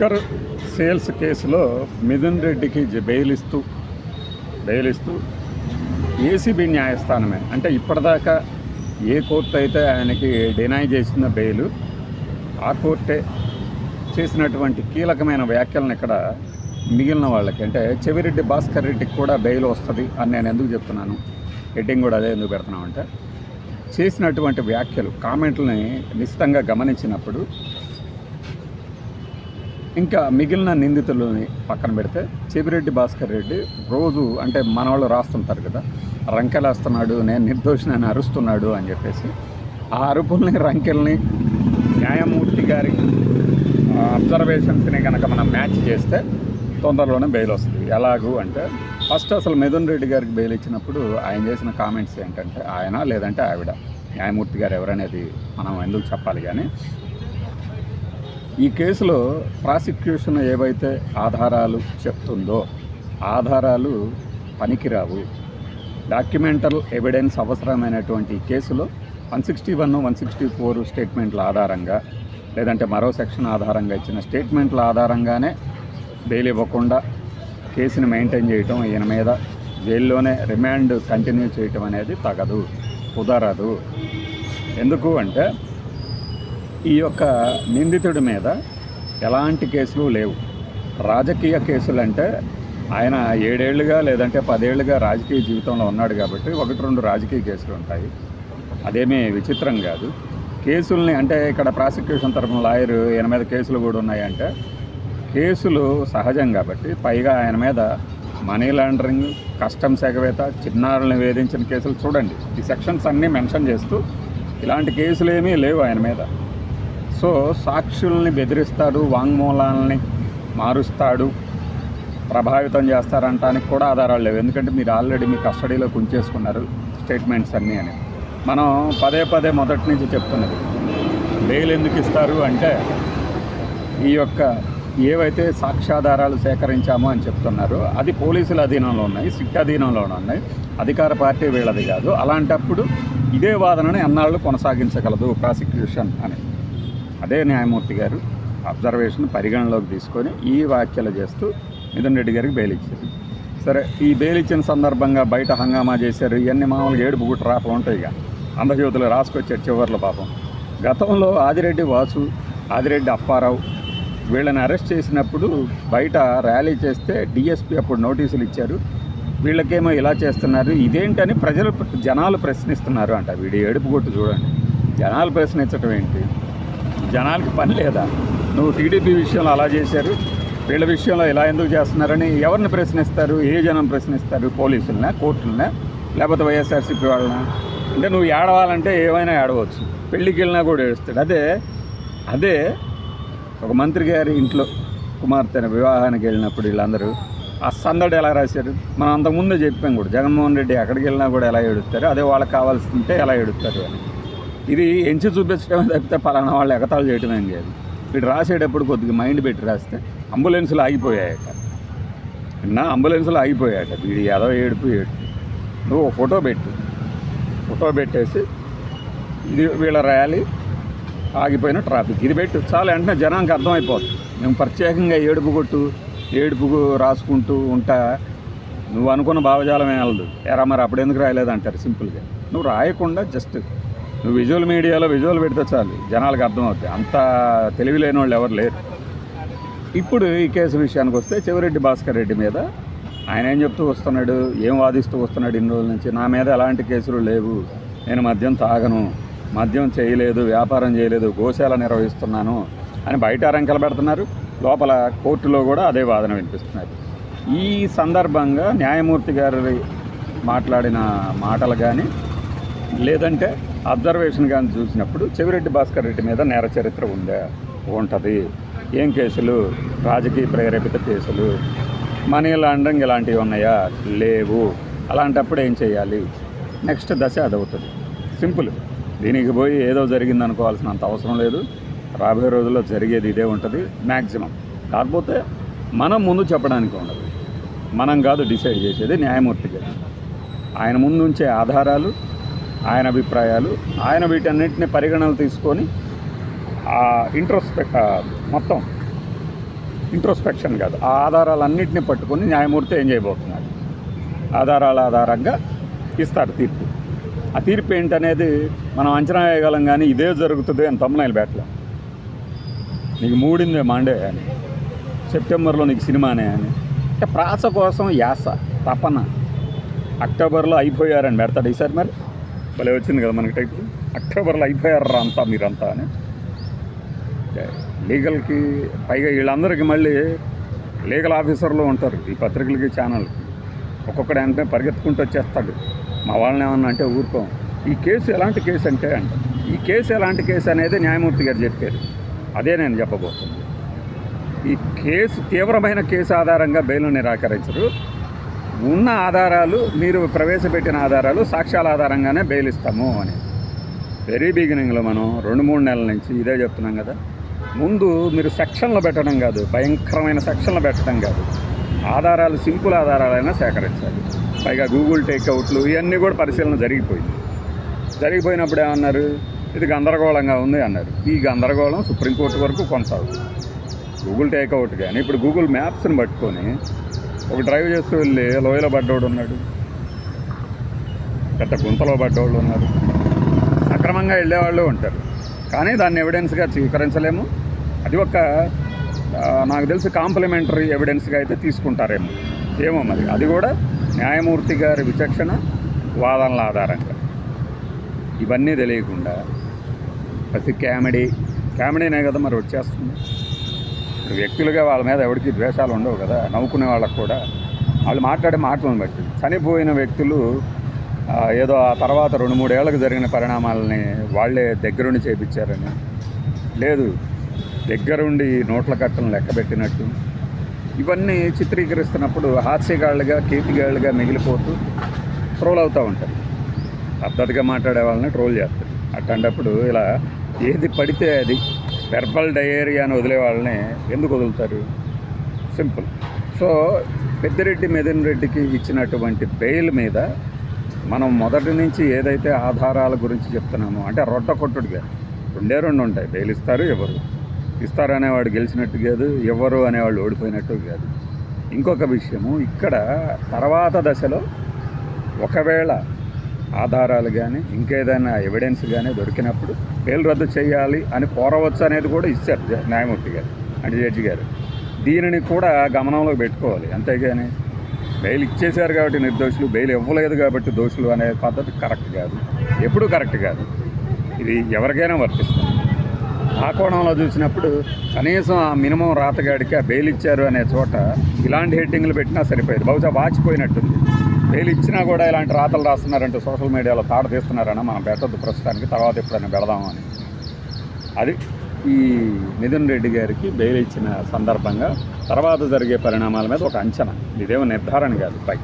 Liquor sales కేసులో మిథున్ రెడ్డికి జ- బెయిల్ ఇస్తూ బెయిల్ ఇస్తూ ఏసీబీ న్యాయస్థానమే. అంటే ఇప్పటిదాకా ఏ కోర్టు అయితే ఆయనకి డినై చేసిన బెయిల్ ఆ కోర్టే చేసినటువంటి కీలకమైన వ్యాఖ్యలను ఇక్కడ మిగిలిన వాళ్ళకి. అంటే చెవిరెడ్డి భాస్కర్ రెడ్డికి కూడా బెయిల్ వస్తుంది అని నేను ఎందుకు చెప్తున్నాను? హెడ్డింగ్ కూడా అదే ఎందుకు పెడుతున్నామంటే చేసినటువంటి వ్యాఖ్యలు కామెంట్లని నిశ్చితంగా గమనించినప్పుడు ఇంకా మిగిలిన నిందితులని పక్కన పెడితే చెవిరెడ్డి భాస్కర్ రెడ్డి రోజు అంటే మన వాళ్ళు రాస్తుంటారు కదా రంకెలేస్తున్నాడు నేను నిర్దోషిని అరుస్తున్నాడు అని చెప్పేసి ఆ అరుపుల్ని రంకెల్ని న్యాయమూర్తి గారి అబ్జర్వేషన్స్ని కనుక మనం మ్యాచ్ చేస్తే తొందరలోనే బెయిల్ వస్తుంది. ఎలాగూ అంటే ఫస్ట్ అసలు మిథున్ రెడ్డి గారికి బెయిల్ ఇచ్చినప్పుడు ఆయన చేసిన కామెంట్స్ ఏంటంటే ఆయన లేదంటే ఆవిడ. న్యాయమూర్తి గారు ఎవరనేది మనం ఎందుకు చెప్పాలి కానీ ఈ కేసులో ప్రాసిక్యూషన్ ఏవైతే ఆధారాలు చెప్తుందో ఆధారాలు పనికిరావు. డాక్యుమెంటల్ ఎవిడెన్స్ అవసరమైనటువంటి ఈ కేసులో one sixty one one sixty four స్టేట్మెంట్ల ఆధారంగా లేదంటే మరో సెక్షన్ ఆధారంగా ఇచ్చిన స్టేట్మెంట్ల ఆధారంగానే బెయిల్ ఇవ్వకుండా కేసుని మెయింటైన్ చేయటం ఈయన మీద జైల్లోనే రిమాండ్ కంటిన్యూ చేయటం అనేది తగదు కుదరదు. ఎందుకు అంటే ఈ యొక్క నిందితుడి మీద ఎలాంటి కేసులు లేవు. రాజకీయ కేసులు అంటే ఆయన ఏడేళ్ళుగా లేదంటే పదేళ్ళుగా రాజకీయ జీవితంలో ఉన్నాడు కాబట్టి ఒకటి రెండు రాజకీయ కేసులు ఉంటాయి. అదేమీ విచిత్రం కాదు. కేసుల్ని అంటే ఇక్కడ ప్రాసిక్యూషన్ తరఫున లాయర్ ఈయన మీద కేసులు కూడా ఉన్నాయంటే కేసులు సహజం కాబట్టి పైగా ఆయన మీద మనీ లాండరింగ్ కస్టమ్స్ ఎగవేత చిన్నారులను వేధించిన కేసులు చూడండి. ఈ సెక్షన్స్ అన్నీ మెన్షన్ చేస్తూ ఇలాంటి కేసులు ఏమీ లేవు ఆయన మీద. సో సాక్షుల్ని బెదిరిస్తాడు వాంగ్మూలాలని మారుస్తాడు ప్రభావితం చేస్తారంటానికి కూడా ఆధారాలు లేవు. ఎందుకంటే మీరు ఆల్రెడీ మీ కస్టడీలో ఉంచేసుకున్నారు స్టేట్మెంట్స్ అన్నీ అని. మనం పదే పదే మొదటి నుంచి చెప్తున్నది బెయిల్ ఎందుకు ఇస్తారు అంటే ఈ యొక్క ఏవైతే సాక్ష్యాధారాలు సేకరించామో అని చెప్తున్నారో అది పోలీసుల అధీనంలో ఉన్నాయి సిట్ అధీనంలో ఉన్నాయి అధికార పార్టీ వీళ్ళది కాదు. అలాంటప్పుడు ఇదే వాదనని అన్నాళ్ళు కొనసాగించగలదు ప్రాసిక్యూషన్ అని. అదే న్యాయమూర్తి గారు అబ్జర్వేషన్ పరిగణలోకి తీసుకొని ఈ వ్యాఖ్యలు చేస్తూ మిథున్ రెడ్డి గారికి బెయిల్ ఇచ్చారు. సరే ఈ బెయిల్ ఇచ్చిన సందర్భంగా బయట హంగామా చేశారు. ఇవన్నీ మామూలుగా ఏడుపు గుట్ట రాపలు ఉంటాయి ఇక అంధజ్యోతులు రాసుకొచ్చారు చివరిలో పాపం. గతంలో ఆదిరెడ్డి వాసు ఆదిరెడ్డి అప్పారావు వీళ్ళని అరెస్ట్ చేసినప్పుడు బయట ర్యాలీ చేస్తే డిఎస్పీ అప్పుడు నోటీసులు ఇచ్చారు. వీళ్ళకేమో ఇలా చేస్తున్నారు. ఇదేంటని ప్రజలు జనాలు ప్రశ్నిస్తున్నారు అంట. వీడి ఏడుపు కొట్టు చూడండి. జనాలు ప్రశ్నించడం ఏంటి? జనాలకి పని లేదా? నువ్వు టీడీపీ విషయంలో అలా చేశారు. వీళ్ళ విషయంలో ఇలా ఎందుకు చేస్తున్నారని ఎవరిని ప్రశ్నిస్తారు? ఏ జనం ప్రశ్నిస్తారు? పోలీసులనే కోర్టులనే లేకపోతే వైఎస్ఆర్సీపీ వాళ్ళనా? అంటే నువ్వు ఏడవాలంటే ఏమైనా ఏడవచ్చు. పెళ్ళికి వెళ్ళినా కూడా ఏడుస్తాడు. అదే అదే ఒక మంత్రి గారి ఇంట్లో కుమార్తెను వివాహానికి వెళ్ళినప్పుడు వీళ్ళందరూ ఆ సందడి ఎలా రాశారు? మనం అంతకుముందే చెప్పాం కూడా జగన్మోహన్ రెడ్డి ఎక్కడికి వెళ్ళినా కూడా ఎలా ఏడుస్తారు? అదే వాళ్ళకి కావాల్సి ఉంటే ఎలా ఏడుస్తారు అని. ఇది ఎంచి చూపించడమే తప్పితే పలానా వాళ్ళు ఎగతాళు చేయటమే కాదు వీడు రాసేటప్పుడు కొద్దిగా మైండ్ పెట్టి రాస్తే అంబులెన్సులు ఆగిపోయాయట. నిన్న అంబులెన్సులు ఆగిపోయాయట. వీడి ఏదో ఏడుపు ఏడుపు. నువ్వు ఫోటో పెట్టు. ఫోటో పెట్టేసి ఇది వీళ్ళ ర్యాలీ ఆగిపోయిన ట్రాఫిక్. ఇది పెట్టు. చాలా వెంటనే జనానికి అర్థమైపోతుంది మేము ప్రత్యేకంగా ఏడుపు కొట్టు ఏడుపు రాసుకుంటూ ఉంటా. నువ్వు అనుకున్న భావజాలం వెళ్ళదు ఎరా మరి అప్పుడు ఎందుకు రాయలేదు అంటారు సింపుల్గా. నువ్వు రాయకుండా జస్ట్ నువ్వు విజువల్ మీడియాలో విజువల్ పెడితే చాలు. జనాలకు అర్థమవుతుంది అంత తెలివి లేని వాళ్ళు ఎవరు లేరు. ఇప్పుడు ఈ కేసు విషయానికి వస్తే చెవిరెడ్డి భాస్కర్ రెడ్డి మీద ఆయన ఏం చెప్తూ వస్తున్నాడు? ఏం వాదిస్తూ వస్తున్నాడు ఇన్ని రోజుల నుంచి? నా మీద ఎలాంటి కేసులు లేవు. నేను మద్యం తాగను. మద్యం చేయలేదు. వ్యాపారం చేయలేదు. గోశాల నిర్వహిస్తున్నాను అని బయట అరంకలు పెడుతున్నారు. లోపల కోర్టులో కూడా అదే వాదన వినిపిస్తున్నారు. ఈ సందర్భంగా న్యాయమూర్తి గారి మాట్లాడిన మాటలు కానీ లేదంటే అబ్జర్వేషన్ కానీ చూసినప్పుడు చెవిరెడ్డి భాస్కర్ రెడ్డి మీద నేర చరిత్ర ఉందా ఉంటుంది. ఏం కేసులు? రాజకీయ ప్రేరేపిత కేసులు. మనీ లాండరింగ్ ఇలాంటివి ఉన్నాయా? లేవు. అలాంటప్పుడు ఏం చేయాలి? నెక్స్ట్ దశ అది అవుతుంది సింపుల్. దీనికి పోయి ఏదో జరిగింది అనుకోవాల్సినంత అవసరం లేదు. రాబోయే రోజుల్లో జరిగేది ఇదే ఉంటుంది. మ్యాక్సిమం కాకపోతే మనం ముందు చెప్పడానికి ఉండదు. మనం కాదు డిసైడ్ చేసేది న్యాయమూర్తి గారు. ఆయన ముందు ఉంచే ఆధారాలు ఆయన అభిప్రాయాలు ఆయన వీటన్నిటిని పరిగణనలు తీసుకొని ఆ ఇంట్రోస్పెక్ట్ మొత్తం ఇంట్రోస్పెక్షన్ కాదు ఆ ఆధారాలన్నింటినీ పట్టుకొని న్యాయమూర్తి ఏం చేయబోతున్నాడు ఆధారాల ఆధారంగా ఇస్తారు తీర్పు. ఆ తీర్పు ఏంటనేది మనం అంచనా వేయగలం కానీ ఇదే జరుగుతుంది అని తమ్ముళ్ళు పెట్టలేం నీకు మూడిందే మాండే అని సెప్టెంబర్లో నీకు సినిమానే అని. అంటే ప్రాస కోసం యాస తపన. అక్టోబర్లో అయిపోయారని పెడతాడు ఈసారి మరి. భలే వచ్చింది కదా మనకి టైప్ అక్టోబర్లో అయిపోయారా అంతా మీరంతా అని. లీగల్కి పైగా వీళ్ళందరికీ మళ్ళీ లీగల్ ఆఫీసర్లు ఉంటారు ఈ పత్రికలకి ఛానల్కి. ఒక్కొక్కడు అంటే పరిగెత్తుకుంటూ వచ్చేస్తాడు. మా వాళ్ళని ఏమన్నా అంటే ఊరుకోం. ఈ కేసు ఎలాంటి కేసు అంటే అంట ఈ కేసు ఎలాంటి కేసు అనేది న్యాయమూర్తి గారు చెప్పారు. అదే నేను చెప్పబోతున్నాను. ఈ కేసు తీవ్రమైన కేసు ఆధారంగా బెయిల్ను నిరాకరించరు. ఉన్న ఆధారాలు మీరు ప్రవేశపెట్టిన ఆధారాలు సాక్ష్యాల ఆధారంగానే బెయిల్ ఇస్తాము అని వెరీ బిగినింగ్లో మనం రెండు మూడు నెలల నుంచి ఇదే చెప్తున్నాం కదా. ముందు మీరు సెక్షన్లు పెట్టడం కాదు భయంకరమైన సెక్షన్లు పెట్టడం కాదు. ఆధారాలు సింపుల్ ఆధారాలైనా సేకరించాలి. పైగా గూగుల్ టేక్అవుట్లు ఇవన్నీ కూడా పరిశీలన జరిగిపోయింది. జరిగిపోయినప్పుడు ఏమన్నారు? ఇది గందరగోళంగా ఉంది అన్నారు. ఈ గందరగోళం సుప్రీంకోర్టు వరకు కొనసాగుతుంది. గూగుల్ టేక్అవుట్ కానీ ఇప్పుడు గూగుల్ మ్యాప్స్ని పట్టుకొని ఒక డ్రైవ్ చేస్తూ వెళ్ళి లోయలో పడ్డోడు ఉన్నాడు. పెద్ద గుంతలో పడ్డోళ్ళు ఉన్నారు. అక్రమంగా వెళ్ళేవాళ్ళు ఉంటారు. కానీ దాన్ని ఎవిడెన్స్గా స్వీకరించలేము. అది ఒక నాకు తెలిసి కాంప్లిమెంటరీ ఎవిడెన్స్గా అయితే తీసుకుంటారేమో. ఏమో మరి. అది కూడా న్యాయమూర్తి గారి విచక్షణ వాదనల ఆధారంగా. ఇవన్నీ తెలియకుండా ప్రతి కామెడీ కామెడీనే కదా మరి వచ్చేస్తుంది. వ్యక్తులుగా వాళ్ళ మీద ఎవరికి ద్వేషాలు ఉండవు కదా నవ్వుకునే వాళ్ళకు కూడా. వాళ్ళు మాట్లాడే మాటలను బట్టి. చనిపోయిన వ్యక్తులు ఏదో ఆ తర్వాత రెండు మూడేళ్ళకు జరిగిన పరిణామాలని వాళ్ళే దగ్గరుండి చేపించారని. లేదు దగ్గరుండి నోట్ల కట్టను లెక్కబెట్టినట్టు. ఇవన్నీ చిత్రీకరిస్తున్నప్పుడు హాస్యగాళ్ళుగా కీర్తిగాళ్ళుగా మిగిలిపోతూ ట్రోల్ అవుతూ ఉంటారు. పద్ధతిగా మాట్లాడే వాళ్ళని ట్రోల్ చేస్తారు. అట్లాంటప్పుడు ఇలా ఏది పడితే అది వెర్బల్ డయేరీ అని వదిలే వాళ్ళని ఎందుకు వదులుతారు? సింపుల్. సో పెద్దిరెడ్డి మెదన్ రెడ్డికి ఇచ్చినటువంటి బెయిల్ మీద మనం మొదటి నుంచి ఏదైతే ఆధారాల గురించి చెప్తున్నామో అంటే రొట్ట కొట్టుడుగా రెండే రెండు ఉంటాయి బెయిల్ ఇస్తారు ఎవరు ఇస్తారు అనేవాడు గెలిచినట్టు కాదు ఎవరు అనేవాళ్ళు ఓడిపోయినట్టు కాదు. ఇంకొక విషయము ఇక్కడ తర్వాత దశలో ఒకవేళ ఆధారాలు కానీ ఇంకేదైనా ఎవిడెన్స్ కానీ దొరికినప్పుడు బెయిల్ రద్దు చేయాలి అని కోరవచ్చు అనేది కూడా ఇచ్చారు న్యాయమూర్తి గారు అంటే జడ్జి గారు. దీనిని కూడా గమనంలో పెట్టుకోవాలి. అంతేగాని బెయిల్ ఇచ్చేశారు కాబట్టి నిర్దోషులు బెయిల్ ఇవ్వలేదు కాబట్టి దోషులు అనే పద్ధతి కరెక్ట్ కాదు. ఎప్పుడూ కరెక్ట్ కాదు. ఇది ఎవరికైనా వర్తిస్తుంది. ఆ కోణంలో చూసినప్పుడు కనీసం ఆ మినిమం రాతగాడికి ఆ బెయిల్ ఇచ్చారు అనే చోట ఇలాంటి హెడ్డింగ్లు పెట్టినా సరిపోయేది. బహుశా వాచిపోయినట్టుంది. బెయిల్ ఇచ్చినా కూడా ఇలాంటి రాతలు రాస్తున్నారంటే సోషల్ మీడియాలో తాడ తీస్తున్నారన్న మనం పెట్టద్దు ప్రస్తుతానికి తర్వాత ఎప్పుడైనా పెడదామని అది ఈ మిథున్ రెడ్డి గారికి బెయిల్ ఇచ్చిన సందర్భంగా తర్వాత జరిగే పరిణామాల మీద ఒక అంచనా. ఇదేమో నిర్ధారణ కాదు పై.